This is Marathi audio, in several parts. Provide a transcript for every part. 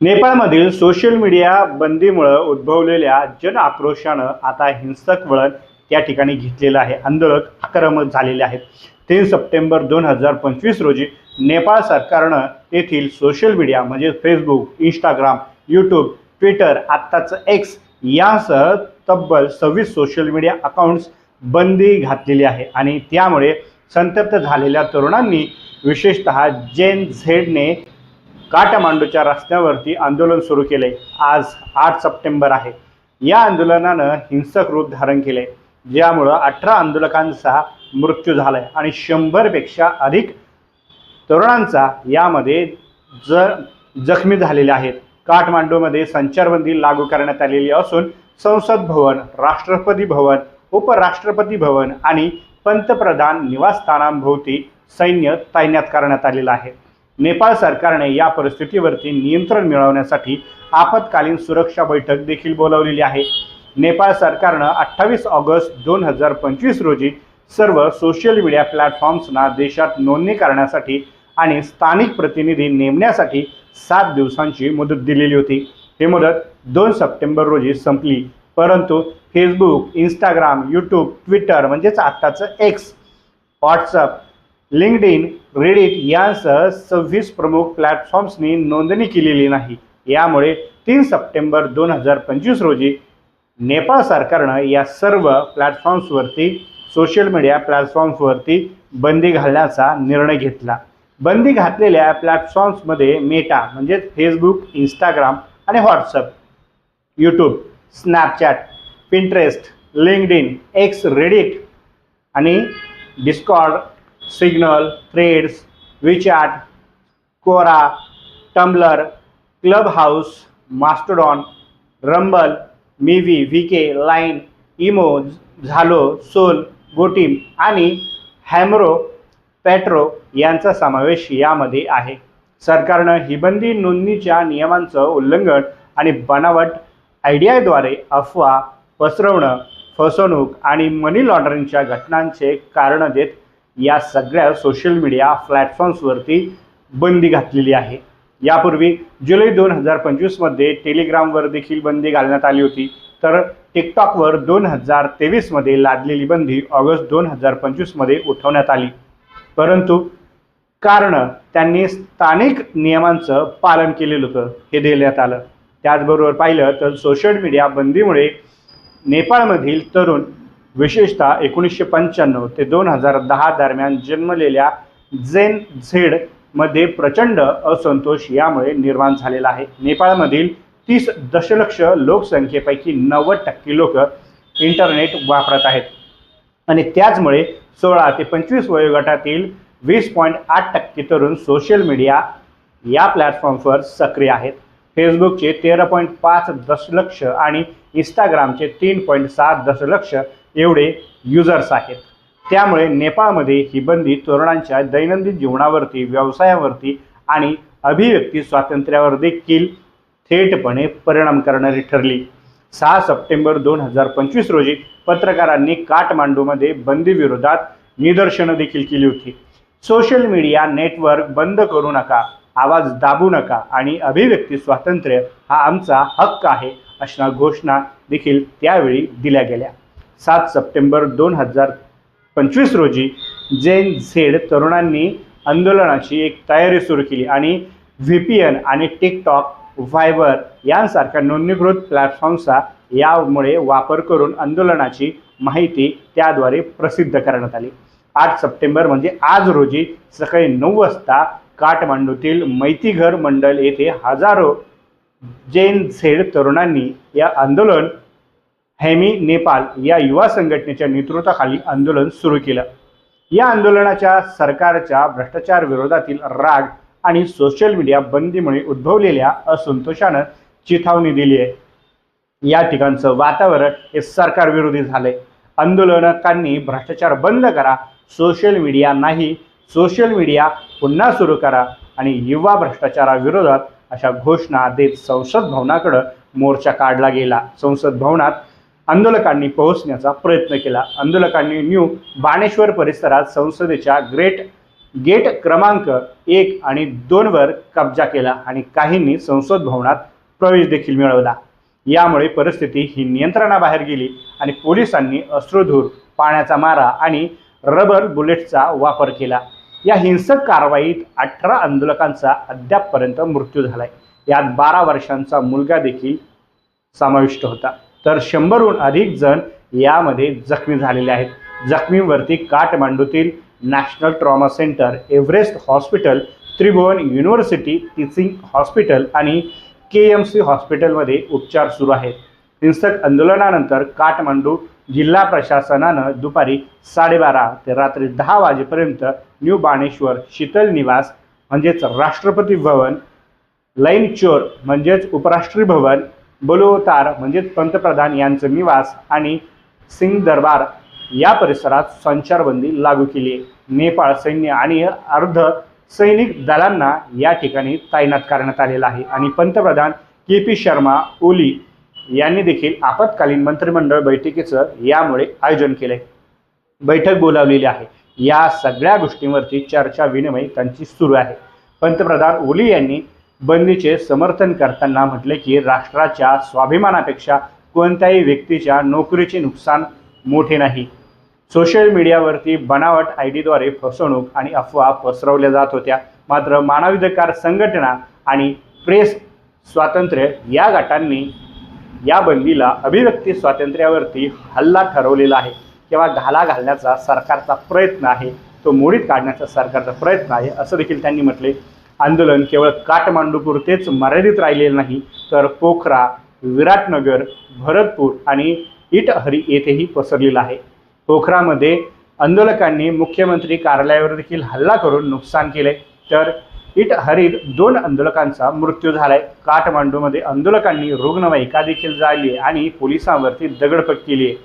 नेपाळमधील सोशल मीडिया बंदीमुळं उद्भवलेल्या जन आक्रोशानं आता हिंसक वळण त्या ठिकाणी घेतलेलं आहे. आंदोलक आक्रमक झालेले आहेत. तीन सप्टेंबर दोन हजार पंचवीस रोजी नेपाळ सरकारनं तेथील सोशल मीडिया म्हणजे फेसबुक इंस्टाग्राम यूट्यूब ट्विटर आत्ताचं एक्स यासह तब्बल सव्वीस सोशल मीडिया अकाउंट्स बंदी घातलेली आहे. आणि त्यामुळे संतप्त झालेल्या तरुणांनी विशेषतः जेन झेडने काठमांडूच्या रस्त्यावरती आंदोलन सुरू केले. आज आठ सप्टेंबर आहे. या आंदोलनानं हिंसक रूप धारण केले ज्यामुळं अठरा आंदोलकांचा मृत्यू झालाय आणि शंभरपेक्षा अधिक तरुणांचा यामध्ये ज जखमी झालेले आहेत. काठमांडूमध्ये संचारबंदी लागू करण्यात आलेली असून संसद भवन राष्ट्रपती भवन उपराष्ट्रपती भवन आणि पंतप्रधान निवासस्थानांभोवती सैन्य तैनात करण्यात आलेलं आहे. नेपाळ सरकारने या परिस्थितीवरती नियंत्रण मिळवण्यासाठी आपत्कालीन सुरक्षा बैठक देखील बोलावलेली आहे. नेपाळ सरकारनं अठ्ठावीस ऑगस्ट दोन हजार पंचवीस रोजी सर्व सोशल मीडिया प्लॅटफॉर्म्सना देशात नोंदणी करण्यासाठी आणि स्थानिक प्रतिनिधी नेमण्यासाठी सात दिवसांची मुदत दिलेली होती. ही मुदत दोन सप्टेंबर रोजी संपली. परंतु फेसबुक इंस्टाग्राम यूट्यूब ट्विटर म्हणजेच आत्ताचं X WhatsApp LinkedIn Reddit यांसह सव्वीस प्रमुख प्लॅटफॉर्म्सनी नोंदणी केलेली नाही. यामुळे तीन सप्टेंबर दोन हजार पंचवीस रोजी नेपाळ सरकारनं या सर्व प्लॅटफॉर्म्सवरती सोशल मीडिया प्लॅटफॉर्म्सवरती बंदी घालण्याचा निर्णय घेतला. बंदी घातलेल्या प्लॅटफॉर्म्समध्ये मेटा म्हणजेच फेसबुक इंस्टाग्राम आणि WhatsApp YouTube Snapchat Pinterest LinkedIn X Reddit आणि Discord Signal Threads WeChat Quora Tumblr Clubhouse Mastodon Rumble MeWe V K Line Imo Zalo Soul गोटीम आणि हॅमरो पॅट्रो यांचा समावेश यामध्ये आहे. सरकारनं हिबंदी नोंदणीच्या नियमांचं उल्लंघन आणि बनावट आयडियाद्वारे अफवा पसरवणं फसवणूक आणि मनी लॉन्ड्रिंगच्या घटनांचे कारण देत या सगळ्या सोशल मीडिया प्लॅटफॉर्म्सवरती बंदी घातलेली आहे. यापूर्वी जुलै दोन हजार पंचवीसमध्ये टेलिग्रामवर देखील बंदी घालण्यात आली होती. तर टिकटॉकवर दोन हजार तेवीसमध्ये लादलेली बंदी ऑगस्ट दोन हजार पंचवीसमध्ये उठवण्यात आली. परंतु कारण त्यांनी स्थानिक नियमांचं पालन केलेलं होतं हे देण्यात आलं. त्याचबरोबर पाहिलं तर सोशल मीडिया बंदीमुळे नेपाळमधील तरुण विशेषतः एकोणीसशे पंच्याण्णव ते दोन हजार दहा दरम्यान जन्मलेल्या जेन झेडमध्ये प्रचंड असंतोष यामुळे निर्माण झालेला आहे. नेपाळमधील तीस दशलक्ष लोकसंख्येपैकी नव्वद टक्के लोक इंटरनेट वापरत आहेत. आणि त्याचमुळे सोळा ते पंचवीस वयोगटातील वीस पॉईंट आठ टक्के तरुण सोशल मीडिया या प्लॅटफॉर्म्सवर सक्रिय आहेत. फेसबुकचे तेरा पॉईंट पाच दशलक्ष आणि इंस्टाग्रामचे तीन पॉईंट सात दशलक्ष एवढे युजर्स आहेत. त्यामुळे नेपाळमध्ये ही बंदी तरुणांच्या दैनंदिन जीवनावरती व्यवसायावरती आणि अभिव्यक्ती स्वातंत्र्यावर देखील थेटपणे परिणाम करणारी ठरली. सहा सप्टेंबर दोन हजार पंचवीस रोजी पत्रकारांनी काठमांडूमध्ये बंदीविरोधात निदर्शनं देखील केली होती. सोशल मीडिया नेटवर्क बंद करू नका आवाज दाबू नका आणि अभिव्यक्ती स्वातंत्र्य हा आमचा हक्क आहे अशा घोषणा देखील त्यावेळी दिल्या गेल्या. सात सप्टेंबर दोन हजार पंचवीस रोजी जेन झेड तरुणांनी आंदोलनाची एक तयारी सुरू केली आणि व्ही पी एन आणि टिकटॉक व्हायबर यांसारख्या नोंदणीकृत प्लॅटफॉर्मचा यामुळे वापर करून आंदोलनाची माहिती त्याद्वारे प्रसिद्ध करण्यात आली. आठ सप्टेंबर म्हणजे आज रोजी सकाळी नऊ वाजता काठमांडूतील मैतीघर मंडल येथे हजारो जैन झेड तरुणांनी या आंदोलन हेमी नेपाल या युवा संघटनेच्या नेतृत्वाखाली आंदोलन सुरू केलं. या आंदोलनाच्या सरकारच्या भ्रष्टाचार विरोधातील राग आणि सोशल मीडिया बंदीमुळे उद्भवलेल्या असंतोषानं चिथावणी दिली आहे. या ठिकाणचं वातावरण हे सरकार विरोधी झालंय. आंदोलनकांनी भ्रष्टाचार बंद करा सोशल मीडिया नाही सोशल मीडिया पुन्हा सुरू करा आणि युवा भ्रष्टाचाराविरोधात अशा घोषणा देत संसद भवनाकडं मोर्चा काढला गेला. संसद भवनात आंदोलकांनी पोहोचण्याचा प्रयत्न केला. आंदोलकांनी न्यू बाणेश्वर परिसरात संसदेच्या ग्रेट गेट क्रमांक एक आणि दोनवर कब्जा केला आणि काहींनी संसद भवनात प्रवेश देखील मिळवला. यामुळे परिस्थिती ही नियंत्रणाबाहेर गेली आणि पोलिसांनी अश्रुधूर पाण्याचा मारा आणि रबर बुलेटचा वापर केला. या हिंसक कारवाईत अठरा आंदोलकांचा अद्यापपर्यंत मृत्यू झालाय. यात बारा वर्षांचा मुलगा देखील समाविष्ट होता. तर शंभरहून अधिक जण यामध्ये जखमी झालेले आहेत. जखमींवरती काठमांडूतील National Trauma Centre Everest Hospital Tribhuvan University Teaching Hospital आणि के एम सी हॉस्पिटलमध्ये उपचार सुरू आहेत. हिंसक आंदोलनानंतर काठमांडू जिल्हा प्रशासनानं दुपारी साडेबारा ते रात्री दहा वाजेपर्यंत न्यू बाणेश्वर शीतल निवास म्हणजेच राष्ट्रपती भवन लैन चोर म्हणजेच उपराष्ट्रीय भवन बलुतार म्हणजेच पंतप्रधान यांचं निवास आणि सिंग दरबार या परिसरात संचारबंदी लागू केली. नेपाळ सैन्य आणि अर्ध सैनिक दलांना या ठिकाणी तैनात करण्यात आलेला आहे. आणि पंतप्रधान के पी शर्मा ओली यांनी देखील आपत्कालीन मंत्रिमंडळ बैठकीचं यामुळे आयोजन केलंय. बैठक बोलावलेली आहे. या सगळ्या गोष्टींवरती चर्चा विनिमय त्यांची सुरू आहे. पंतप्रधान ओली यांनी बंदीचे समर्थन करताना म्हटले की राष्ट्राच्या स्वाभिमानापेक्षा कोणत्याही व्यक्तीच्या नोकरीचे नुकसान मोठे नाही. सोशल मीडियावरती बनावट आय डीद्वारे फसवणूक आणि अफवा पसरवल्या जात होत्या. मात्र मानवाधिकार संघटना आणि प्रेस स्वातंत्र्य या गटांनी या बंदीला अभिव्यक्ती स्वातंत्र्यावरती हल्ला ठरवलेला आहे. किंवा घाला घालण्याचा सरकारचा प्रयत्न आहे तो मोडीत काढण्याचा सरकारचा प्रयत्न आहे असं देखील त्यांनी म्हटले. आंदोलन केवळ काठमांडूपुरतेच मर्यादित राहिलेलं नाही तर पोखरा विराटनगर भरतपूर आणि इटहरी येथेही पसरलेलं आहे. पोखरामध्ये आंदोलकांनी मुख्यमंत्री कार्यालयावर देखील हल्ला करून नुकसान केले तर इटहरीत दोन आंदोलकांचा मृत्यू झालाय. काठमांडूमध्ये आंदोलकांनी रुग्णवाहिका देखील जाळली आणि पोलिसांवरती दगडफेक केली आहे.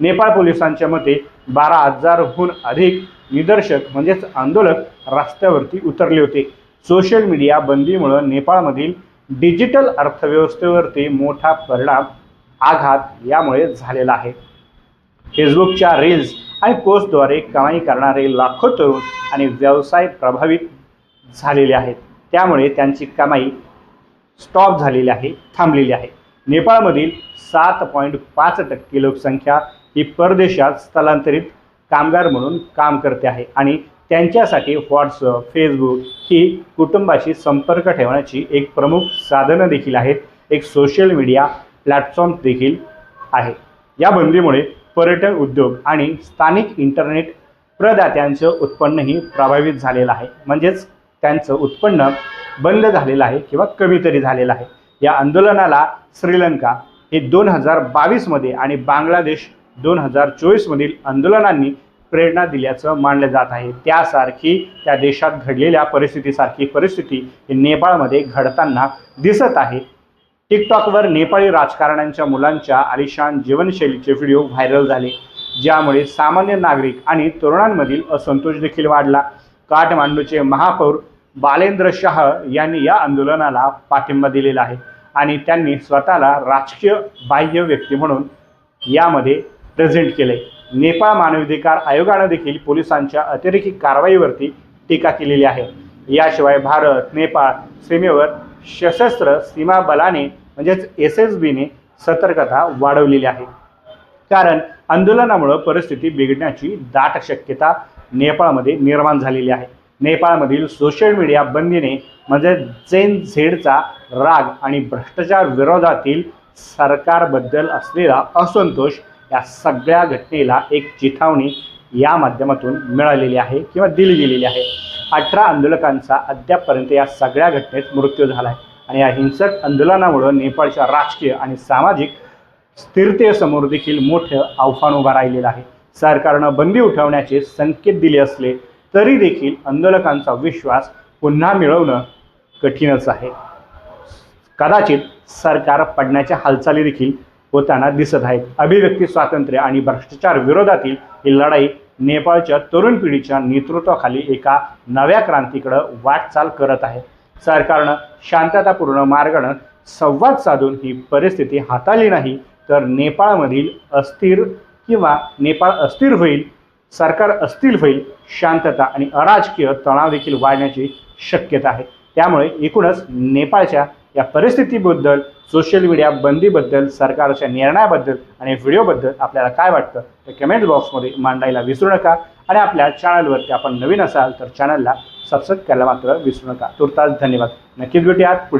नेपाळ पोलिसांच्या मते बारा हजारहून अधिक निदर्शक म्हणजेच आंदोलक रस्त्यावरती उतरले होते. सोशल मीडिया बंदीमुळं नेपाळमधील डिजिटल अर्थव्यवस्थेवरती मोठा परिणाम आघात यामुळे झालेला आहे. फेसबुकच्या रील्स आणि पोस्टद्वारे कमाई करणारे लाखो तरुण आणि व्यवसाय प्रभावित झालेले आहेत. त्यामुळे त्यांची कमाई स्टॉप झालेली आहे थांबलेली आहे. नेपाळमधील सात पॉईंट पाच टक्के लोकसंख्या ही परदेशात स्थलांतरित कामगार म्हणून काम करते आहे आणि त्यांच्यासाठी व्हॉट्सअप फेसबुक ही कुटुंबाशी संपर्क ठेवण्याची एक प्रमुख साधनं देखील आहेत. एक सोशल मीडिया प्लॅटफॉर्म देखील आहे. या बंदीमुळे पर्यटन उद्योग आणि स्थानिक इंटरनेट प्रदात्यांचं उत्पन्नही प्रभावित झालेलं आहे. म्हणजेच त्यांचं उत्पन्न बंद झालेलं आहे किंवा कमी तरी झालेलं आहे. या आंदोलनाला श्रीलंका हे दोन हजार बावीसमध्ये आणि बांगलादेश दोन हजार चोवीसमधील आंदोलनांनी प्रेरणा दिल्याचं मानलं जात आहे. त्यासारखी त्या देशात घडलेल्या परिस्थितीसारखी परिस्थिती ही नेपाळमध्ये घडताना दिसत आहे. टिकटॉकवर नेपाळी राजकारण्यांच्या मुलांच्या आलिशान जीवनशैलीचे व्हिडिओ व्हायरल झाले ज्यामुळे सामान्य नागरिक आणि तरुणांमधील असंतोष देखील वाढला. काठमांडूचे महापौर बालेंद्र शाह यांनी या आंदोलनाला पाठिंबा दिलेला आहे आणि त्यांनी स्वतःला राजकीय बाह्य व्यक्ती म्हणून यामध्ये प्रेझेंट केले नेपाळ मानवाधिकार आयोगानं देखील पोलिसांच्या अतिरेकी कारवाईवरती टीका केलेली आहे. याशिवाय भारत नेपाळ सीमेवर सशस्त्र सीमा बलाने म्हणजेच एस एस बीने सतर्कता वाढवलेली आहे. कारण आंदोलनामुळं परिस्थिती बिघडण्याची दाट शक्यता नेपाळमध्ये निर्माण झालेली आहे. नेपाळमधील सोशल मीडिया बंदीने म्हणजे जेन झेडचा राग आणि भ्रष्टाचार विरोधातील सरकारबद्दल असलेला असंतोष या सगळ्या घटनेला एक चिथावणी या माध्यमातून मिळालेली आहे किंवा दिली गेलेली आहे. अठरा आंदोलकांचा अद्यापपर्यंत या सगळ्या घटनेत मृत्यू झाला आहे आणि या हिंसक आंदोलनामुळं नेपाळच्या राजकीय आणि सामाजिक स्थिरतेसमोर देखील मोठं आव्हान उभं राहिलेलं आहे. सरकारनं बंदी उठवण्याचे संकेत दिले असले तरी देखील आंदोलकांचा विश्वास पुन्हा मिळवणं कठीणच आहे. कदाचित सरकार पडण्याच्या हालचाली देखील होताना दिसत आहेत. अभिव्यक्ती स्वातंत्र्य आणि भ्रष्टाचार विरोधातील ही लढाई नेपाळच्या तरुण पिढीच्या नेतृत्वाखाली एका नव्या क्रांतीकडं वाटचाल करत आहे. सरकारनं शांततापूर्ण मार्गानं संवाद साधून ही परिस्थिती हाताळली नाही तर नेपाळमधील अस्थिर किंवा नेपाळ अस्थिर होईल सरकार अस्थिर होईल शांतता आणि अराजकीय तणाव देखील वाढण्याची शक्यता आहे. त्यामुळे एकूणच नेपाळच्या या परिस्थितीबद्दल सोशल मीडिया बंदीबद्दल सरकारच्या निर्णयाबद्दल आणि व्हिडिओबद्दल आपल्याला काय वाटतं ते कमेंट बॉक्समध्ये मांडायला विसरू नका. आणि आपल्या चॅनलवरती आपण नवीन असाल तर चॅनलला सबस्क्राईब करायला मात्र विसरू नका. तुर्तास धन्यवाद. नक्कीच भेटूयात पुढे